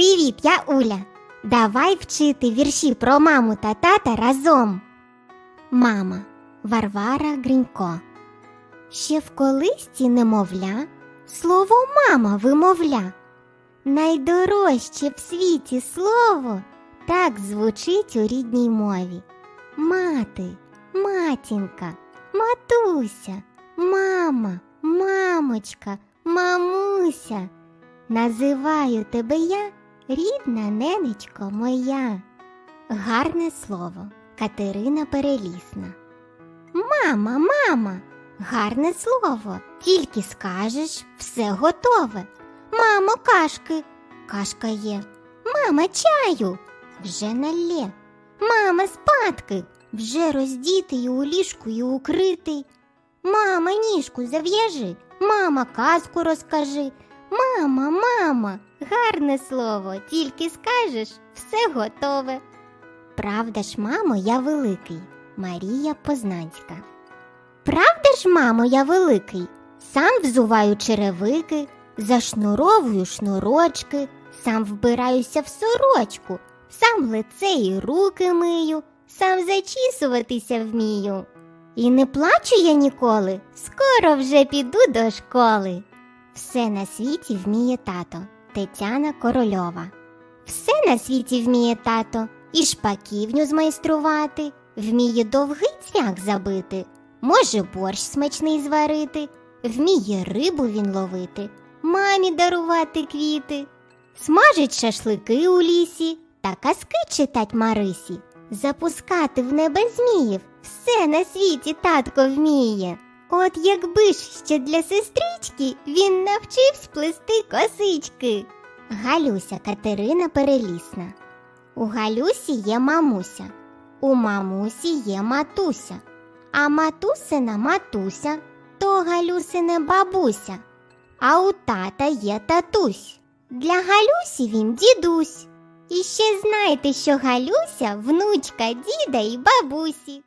Привіт, я Уля. Давай вчити вірші про маму та тата разом. Мама Варвара Гринько. Ще в колисці немовля, слово мама вимовля. Найдорожче в світі слово так звучить у рідній мові. Мати, матінка, матуся, мама, мамочка, мамуся. Називаю тебе я, рідна ненечко моя. Гарне слово Катерина Перелісна. Мама, мама, гарне слово. Тільки скажеш, все готове. Мамо, кашки, кашка є. Мама, чаю вже налє. Мама, спадки вже роздітий у ліжку і укритий. Мама, ніжку зав'яжи, мама, казку розкажи. Мама, мама, гарне слово, тільки скажеш, все готове. Правда ж, мамо, я великий, Марія Познанська. Правда ж, мамо, я великий, сам взуваю черевики, зашнуровую шнурочки, сам вбираюся в сорочку, сам лице і руки мию, сам зачісуватися вмію. І не плачу я ніколи, скоро вже піду до школи. Все на світі вміє тато Тетяна Корольова. Все на світі вміє тато і шпаківню змайструвати, вміє довгий цвях забити, може борщ смачний зварити, вміє рибу він ловити, мамі дарувати квіти, смажить шашлики у лісі та казки читать Марисі, запускати в небе зміїв, все на світі татко вміє. От якби ж ще для сестрички він навчився плести косички. Галюся Катерина Перелісна. У Галюсі є мамуся, у мамусі є матуся, а матусина матуся то Галюсине бабуся, а у тата є татусь. Для Галюсі він дідусь. І ще знайте, що Галюся внучка діда і бабусі.